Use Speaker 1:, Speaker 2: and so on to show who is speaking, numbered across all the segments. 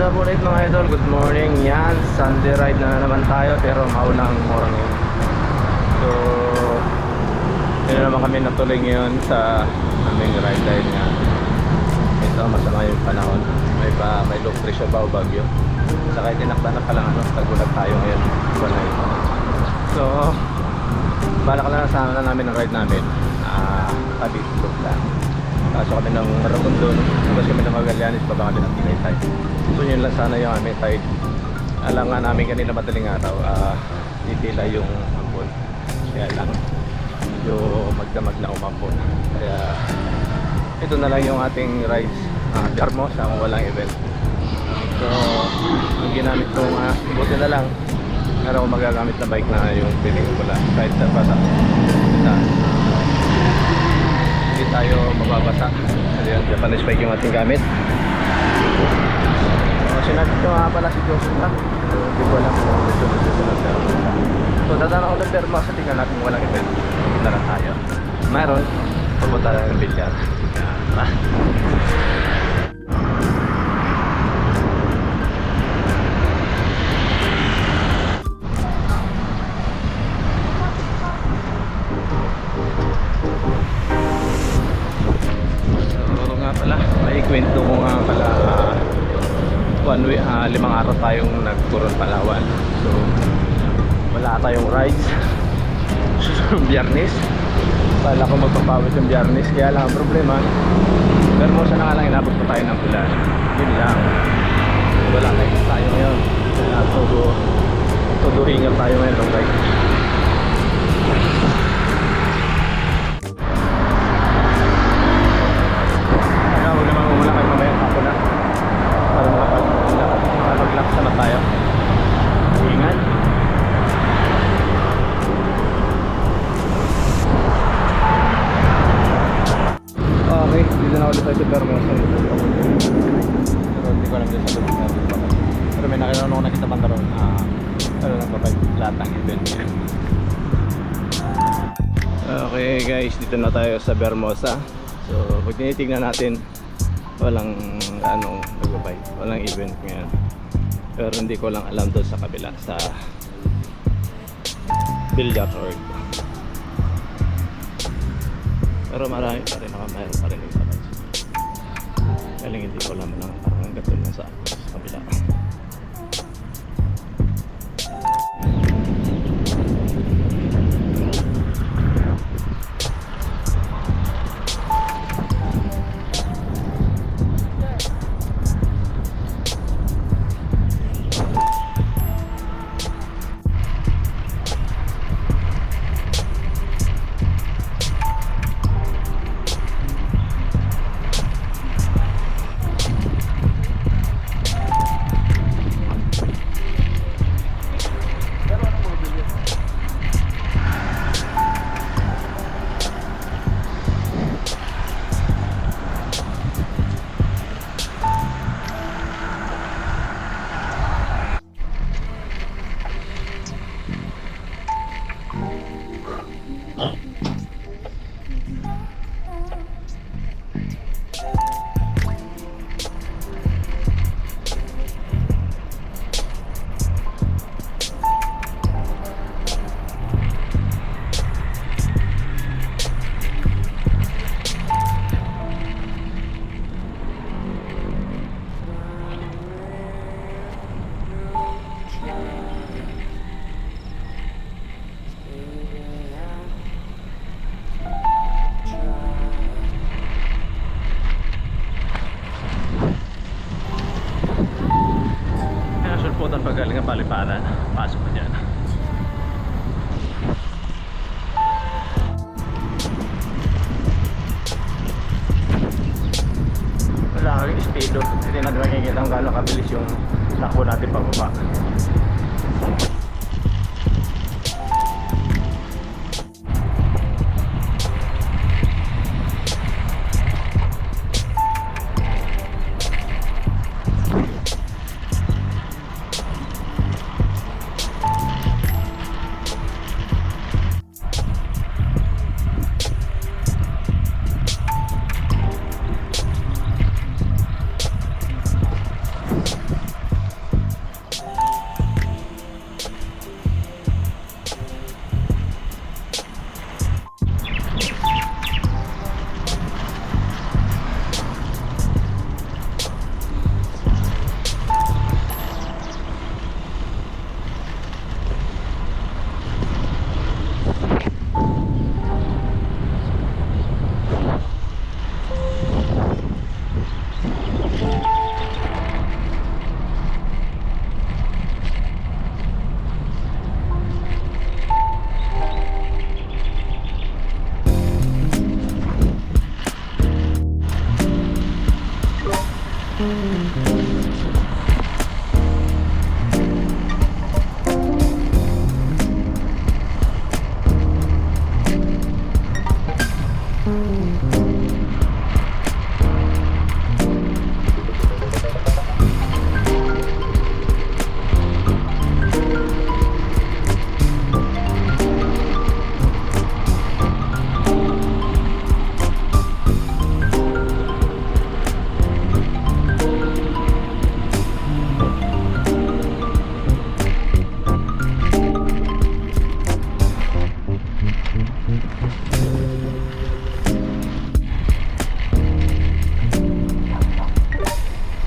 Speaker 1: What's up ulit mga idol? Good morning. Yan, Sunday ride na naman tayo pero maulang morning. So, yun na naman kami natuloy ngayon sa aming ride dahil nga ito masama yung panahon. May pa may low pressure ba o bagyo. Saka tinakda na palang ano, tagulag tayo ngayon. Wala yun. So, balak lang sana namin ang ride namin. Ah, uh, look lang. Kaso kami ng Maragondon, tapos kami ng Magallanes, baba kami ng Tinaytay. So yun lang sana yung aming tide. Alam nga namin kanina madaling araw, ah, titila yung ampon. Kaya lang, medyo magdamag na umampon. Kaya ito na lang yung ating rides. Uh, Garmosa kung walang event. So, ang ginamit kong uh, buti na lang. Pero kung magagamit na bike na yung piling ko lang. Kahit sa basa. Sa, hindi tayo mababasa. Yung Japanese bike yung ating gamit. So, sinabi ko nga pala si Joseph ha. So, Hindi ko alam kung gusto mo sa sunod pero So, dadaan ako ng Derma sa tingnan natin kung walang event. Na lang tayo. Meron. Pupunta lang ng bilyar. Tayong nagturon Palawan. So wala tayong rides. Susunod biyernes. Kala ko magpapawis yung biyernes. Kaya lang ang problema, pero mo sana nga lang inabot pa tayo ng ulan. Yun lang. Wala tayong tayo ngayon. Kaya todo, todo hingal tayo ngayon ng guys, dito na tayo sa Bermosa. So, pag tinitignan natin, walang anong nagbabay, walang event ngayon. Pero hindi ko lang alam doon sa kabila sa Billiard Org. Pero marami pa rin ako, mayroon pa rin yung sabay. Kaya lang hindi ko alam lang parang doon lang sa kabila. Speedo. Hindi natin makikita kung gaano kabilis yung takbo natin pababa.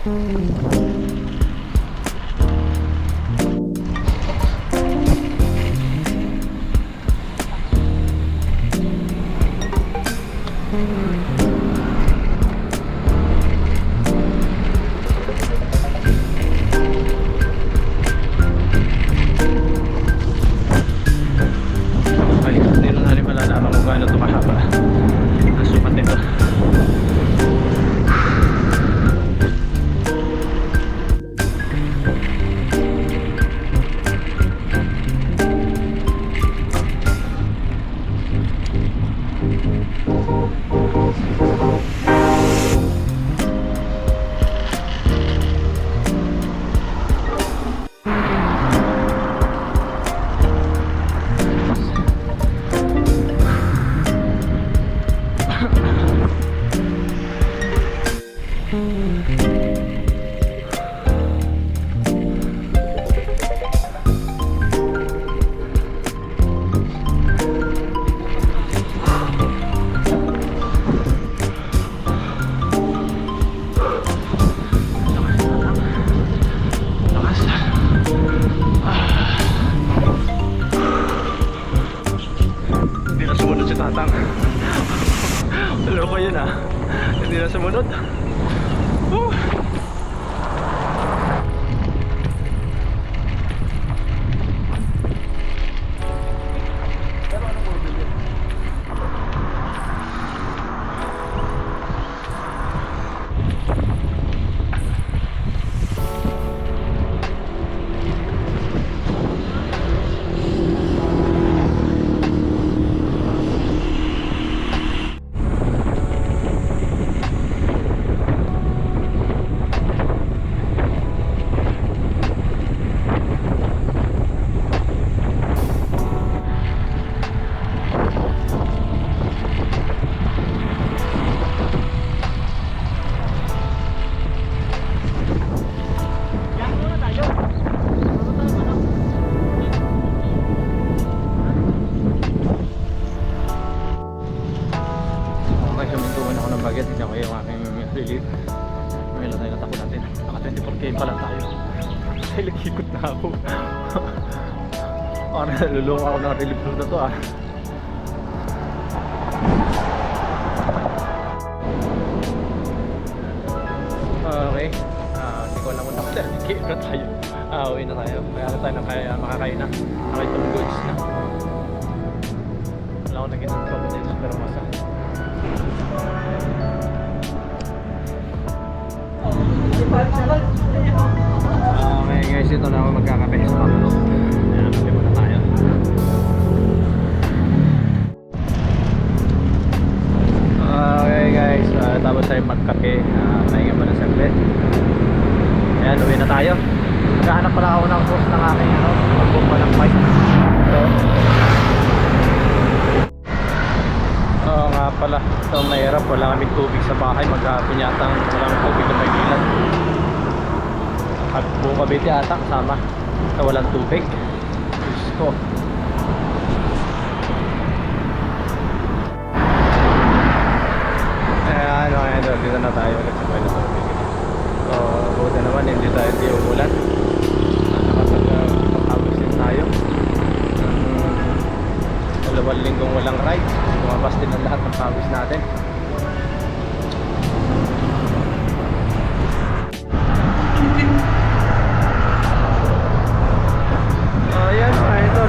Speaker 1: Ay, ako ng relief na to ah. Okay. Ah, hindi ko alam kung nakita. Kaya na tayo. Ah, uwi na tayo. Kaya na tayo na kaya makakain na. Nakitong goods na. Wala akong naging confidence pero masa. Okay guys, ito na ako magkakape sa tubig sa bahay. Maghapon yata ang walang tubig na pagilan. At buong Cavite ata kasama sa walang tubig. Diyos ko. Ayan, mga idol. Dito na tayo sa Buenos Aires. So, buti naman hindi tayo di umulan. Nakapag-harvest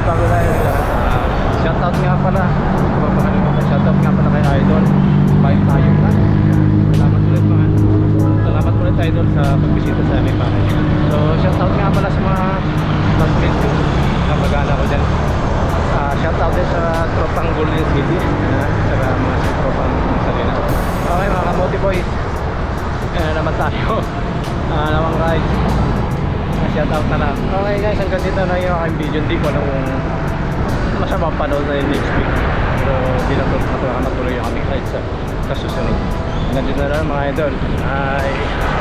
Speaker 1: bago tayo uh, shoutout nga pala. Papakalimutan, shoutout nga pala kay idol. Bye tayo na. Salamat ulit mga. Salamat ulit idol sa pagbisita
Speaker 2: sa may package.
Speaker 1: So, shout out nga pala sa mga classmates ko. Napagana ko dyan. Ah, shout out din sa tropang Golden City. Uh, sa mga sa tropang Salina. Okay mga kamote boys. Na naman tayo. Ah, namang ride. Shout out na lang. Okay guys, hanggang dito na yung aking video. Hindi ko alam kung masama pa daw sa next week. Pero di na matuloy, matuloy yung aming ride sa, sa susunod. Hanggang dito na lang mga idol. Bye!